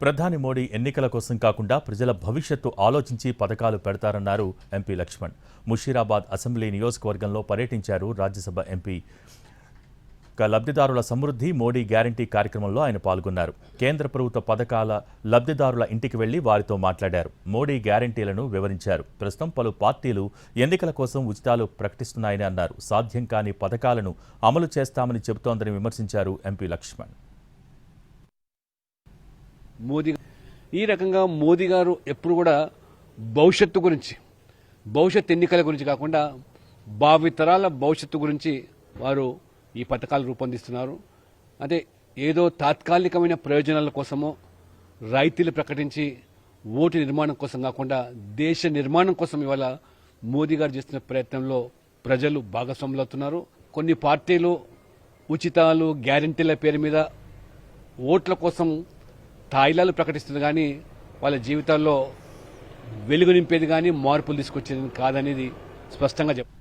ప్రధాని మోడీ ఎన్నికల కోసం కాకుండా ప్రజల భవిష్యత్తు ఆలోచించి పథకాలు పెడతారన్నారు ఎంపీ లక్ష్మణ్. ముషీరాబాద్ అసెంబ్లీ నియోజకవర్గంలో పర్యటించారు రాజ్యసభ ఎంపీ. లబ్ధిదారుల సమృద్ధి మోడీ గ్యారంటీ కార్యక్రమంలో ఆయన పాల్గొన్నారు. కేంద్ర ప్రభుత్వ పథకాల లబ్ధిదారుల ఇంటికి వెళ్ళి వారితో మాట్లాడారు. మోడీ గ్యారంటీలను వివరించారు. ప్రస్తుతం పలు పార్టీలు ఎన్నికల కోసం ఉచితాలు ప్రకటిస్తున్నాయని అన్నారు. సాధ్యం కాని పథకాలను అమలు చేస్తామని చెబుతోందని విమర్శించారు ఎంపీ లక్ష్మణ్. మోదీ ఈ రకంగా మోదీ గారు ఎప్పుడు కూడా భవిష్యత్తు గురించి భవిష్యత్ ఎన్నికల గురించి కాకుండా భావితరాల భవిష్యత్తు గురించి వారు ఈ పథకాలు రూపొందిస్తున్నారు. అంటే ఏదో తాత్కాలికమైన ప్రయోజనాల కోసమో రైతులు ప్రకటించి ఓటు నిర్మాణం కోసం కాకుండా దేశ నిర్మాణం కోసం ఇవాళ మోదీ గారు చేస్తున్న ప్రయత్నంలో ప్రజలు భాగస్వాములు అవుతున్నారు. కొన్ని పార్టీలు ఉచితాలు గ్యారంటీల పేరు మీద ఓట్ల కోసం తాయిలాలు ప్రకటిస్తుంది కానీ వాళ్ళ జీవితాల్లో వెలుగు నింపేది కానీ మార్పులు తీసుకొచ్చేది కాదనేది స్పష్టంగా చెప్